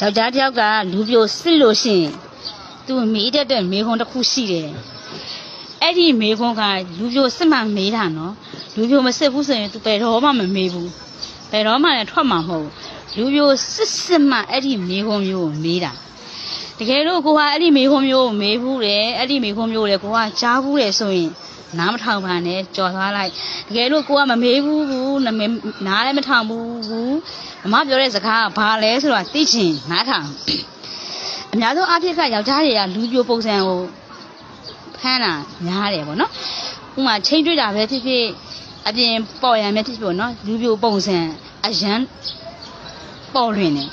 ယောက်ျားတစ်ယောက်ကလူပြိုစစ်လို့ရှိရင်သူမေးတတ်တဲ့မေခွန်းတစ်ခုရှိတယ်အဲ့ဒီမေခွန်းကလူပြိုစစ်မှမေးတာနော်လူပြိုမစစ်ဘူးဆိုရင်သူဘယ်တော့မှမမေးဘူးဘယ်တော့မှလည်းထွက်မှာမဟုတ်ဘူးလူပြိုစစ်စစ်မှအဲ့ဒီမေခွန်းမျိုးကိုမေးတာ တကယ်လို့ကိုကအဲ့ဒီမေခွန်းမျိုးကိုမေးဘူးတယ်အဲ့ဒီမေခွန်းမျိုးလေကိုကကြားဘူးတယ်ဆိုရင်နားမထောင်ပါနဲ့ကြော်သွားလိုက်တကယ်လို့ကိုကမမေးဘူးဘူးနားမနားလည်းမထောင်ဘူးဘူးအမပြောတဲ့စကားကဘာလဲဆိုတော့သိချင်နားထောင်အများဆုံးအဖြစ်ကယောက်ျားတွေကလူပြိုပုံစံကိုဖမ်းတာများတယ်ပေါ့နော်ဥပမာချိန်တွေ့တာပဲဖြစ်ဖြစ်အပြင်ပေါ်ရံပဲဖြစ်ဖြစ်ပေါ့နော်လူပြိုပုံစံအရန်ပေါ်လွင်တယ်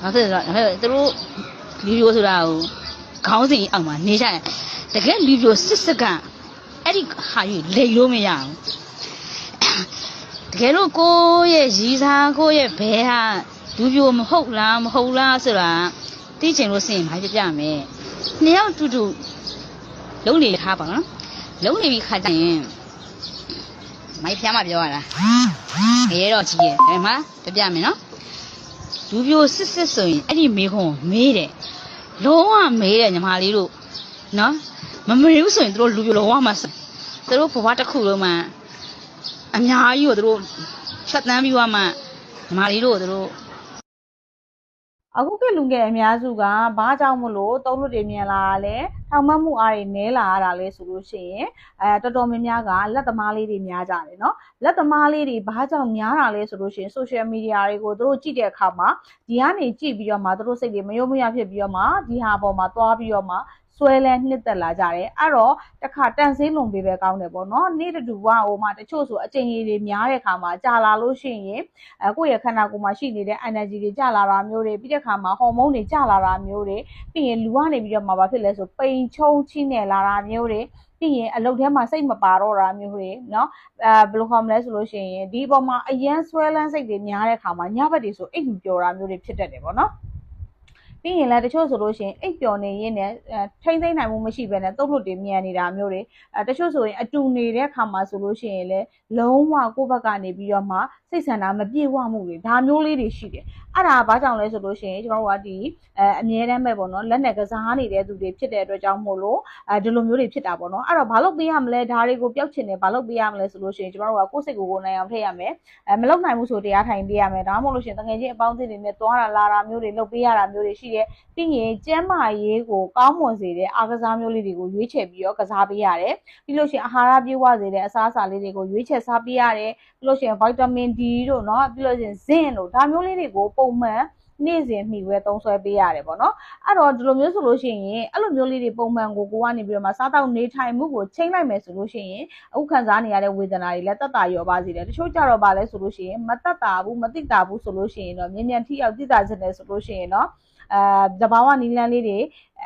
ဘာဖြစ်လဲဆိုတော့သူတို့ လူပြိုဆိုတာကိုခေါင်းစဉ်အောက်မှာနေကြတယ်တကယ်လူပြိုစစ်စစ်ကအဲ့ဒီဟာယူလိန်လို့မရဘူးတကယ်လို့ကိုယ့်ရဲ့ရည်စားကိုယ့်ရဲ့ဘဲဟာလူပြိုမဟုတ်လားမဟုတ်လားဆိုတာသိချင်လို့စင်ဘာပြပြမယ်နှစ်ယောက်တူတူလုံးနေထားပါနော်လုံးနေပြီခါကျရင်မိုက်ဖျားမပြောရတာငရဲတော့ကြီးရဲ့ဒါမှပြပြမယ်နော် လူပြိုစစ်စစ်ဆိုရင်အဲ့ဒီမေခွန်းမေးတယ်လုံးဝမေးတယ်ညီမလေးတို့နော်မမေးဘူးဆိုရင်တို့လူပြိုလုံးဝမစသူတို့ဘဝတစ်ခုလုံးမှာအများကြီးကိုတို့ဖြတ်တန်းပြီးသွားမှညီမလေးတို့တို့အခုကလူငယ်အများစုကဘာကြောင့်မလို့သုံးလို့တွေမြန်လာတာလဲထောင်မှတ်မှုအားတွေနည်းလာရတာလဲဆိုလို့ရှိရင်အဲတော်တော်များများကလက်သမားလေးတွေများကြတယ်เนาะလက်သမားလေးတွေဘာကြောင့်များတာလဲဆိုလို့ရှိရင် social media တွေကိုသူတို့ကြည့်တဲ့အခါမှာဒီကနေကြည့်ပြီးတော့မှသူတို့စိတ်တွေမယုံမရဖြစ်ပြီးတော့မှဒီဟာပေါ်မှာသွားပြီးတော့မှဆွဲလဲနှစ်သက်လာကြတယ်အဲ့တော့တစ်ခါတန်ဆင်းလုံပေးပဲကောင်းတယ်ပေါ့နော်နေ့တူတူကဟိုမှာတချို့ဆိုအချိန်ကြီးတွေများတဲ့ခါမှာကြာလာလို့ရှိရင်အဲကိုယ့်ရဲ့ခန္ဓာကိုယ်မှာရှိနေတဲ့ energy တွေကြာလာတာမျိုးတွေပြီးတဲ့ခါမှာဟော်မုန်းတွေကြာလာတာမျိုးတွေပြီးရင်လူကနေပြီးတော့မှဘာဖြစ်လဲဆိုပိန် ချုံချင်းနေလာတာမျိုးတွေပြီးရင်အလုပ်ထဲမှာစိတ်မပါတော့တာမျိုးတွေเนาะအဲဘယ်လိုခေါ်မလဲဆိုလို့ရှိရင်ဒီအပေါ်မှာအရန်ဆွဲလန်းစိတ်တွေများတဲ့ခါမှာညဘက်တွေဆိုအိတ်မပျော်တာမျိုးတွေဖြစ်တတ်တယ်ပေါ့နော်ပြီးရင်လည်းတချို့ဆိုလို့ရှိရင်အိပ်ပျော်နေရင်းနဲ့အဲထိမ့်သိမ့်နိုင်မှုမရှိဘဲနဲ့တုတ်လွတ်တွေမြန်နေတာမျိုးတွေအဲတချို့ဆိုရင်အတူနေတဲ့ခါမှာဆိုလို့ရှိရင်လည်းလုံးဝကိုယ့်ဘက်ကနေပြီးတော့မှ စိတ်ဆန္ဒမပြေဝမှုတွေဒါမျိုးလေးတွေရှိတယ်အဲ့ဒါဘာကြောင့်လဲဆိုလို့ရှိရင်ကျွန်တော်တို့ကဒီအဲအမြဲတမ်းပဲပေါ့နော်လက်နဲ့ကစားနေတဲ့သူတွေဖြစ်တဲ့အတွက်ကြောင့်မို့လို့အဲဒီလိုမျိုးတွေဖြစ်တာပေါ့နော်အဲ့တော့ဘာလို့ပေးရမလဲဒါတွေကိုပျောက်ချင်တယ်ဘာလို့ပေးရမလဲဆိုလို့ရှိရင်ကျွန်တော်တို့ကကိုယ့်စိတ်ကိုယ်ကိုယ်နိုင်အောင်ထည့်ရမယ်အဲမလုပ်နိုင်ဘူးဆိုတရားထိုင်ပေးရမယ်ဒါမှမဟုတ်လို့ရှိရင်တကယ်ချင်းအပေါင်းအသင်းတွေနဲ့သွားတာလာတာမျိုးတွေလုပ်ပေးရတာမျိုးတွေရှိတယ်ပြီးရင်ကျန်းမာရေးကိုကောင်းမွန်စေတဲ့အားကစားမျိုးလေးတွေကိုရွေးချယ်ပြီးတော့ကစားပေးရတယ်ပြီးလို့ရှိရင်အာဟာရပြည့်ဝစေတဲ့အစားအစာလေးတွေကိုရွေးချယ်စားပေးရတယ်ပြီးလို့ရှိရင် vitamin เนาะပြီးလို့ရှိရင် zinc တို့ဒါမျိုးလေးတွေကိုပုံမှန်နေ့စဉ်မှီဝဲသုံးဆွဲပေးရတယ်ပေါ့နော်အဲ့တော့ဒီလိုမျိုးဆိုလို့ရှိရင်အဲ့လိုမျိုးလေးတွေပုံမှန်ကိုကိုကနေပြီးတော့မှစားတော့နေထိုင်မှုကိုချိန်လိုက်မယ်ဆိုလို့ရှိရင်အခုခံစားနေရတဲ့ဝေဒနာတွေလည်းတက်တာရောပါစေတယ်တချို့ကြတော့ပါလဲဆိုလို့ရှိရင်မတက်တာဘူးမတိတာဘူးဆိုလို့ရှိရင်တော့မြင်မြန်ထိရောက်တိတာခြင်းတယ်ဆိုလို့ရှိရင်တော့အဲတဘာဝနီလန်းလေးတွေ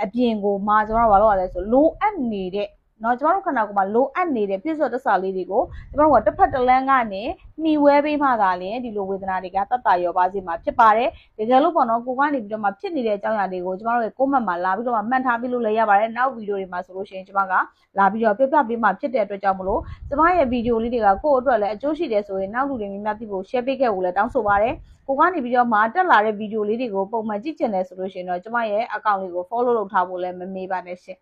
အပြင်ကိုမှကျွန်တော်တို့ဘာလို့ရလဲဆိုလိုအပ်နေတဲ့ เนาะကျမတို့ခန္ဓာကိုယ်မှာလိုအပ်နေတဲ့ပြည့်စုံတစ္ဆာလေးတွေကိုကျမတို့ကတစ်ဖက်တစ်လမ်းကနေနှီးဝဲပေးမှသာလျှင်ဒီလိုဝေဒနာတွေကတတ်တာရောပါစေမှာဖြစ်ပါတယ်တကယ်လို့ပေါ့နော်ကိုကနေပြီးတော့မှဖြစ်နေတဲ့အကြောင်းအရာတွေကိုကျမတို့ရဲ့ကိုမတ်မှာလာပြီးတော့မှမှတ်ထားပြီးလို့လည်းရပါတယ်နောက်ဗီဒီယိုတွေမှာဆိုလို့ရှိရင်ကျမကလာပြီးတော့ပြပြပေးမှဖြစ်တဲ့အတွက်ကြောင့်မလို့ကျမရဲ့ဗီဒီယိုလေးတွေကကိုယ့်အတွက်လည်းအကျိုးရှိတယ်ဆိုရင်နောက်လူတွေများများသိဖို့ share ပေးခဲ့ဖို့လည်းတောင်းဆိုပါတယ်ကိုကနေပြီးတော့မှတက်လာတဲ့ဗီဒီယိုလေးတွေကိုပုံမှန်ကြည့်ကျင်တယ်ဆိုလို့ရှိရင်တော့ကျမရဲ့ account လေးကို follow လုပ်ထားဖို့လည်းမမေ့ပါနဲ့ရှင်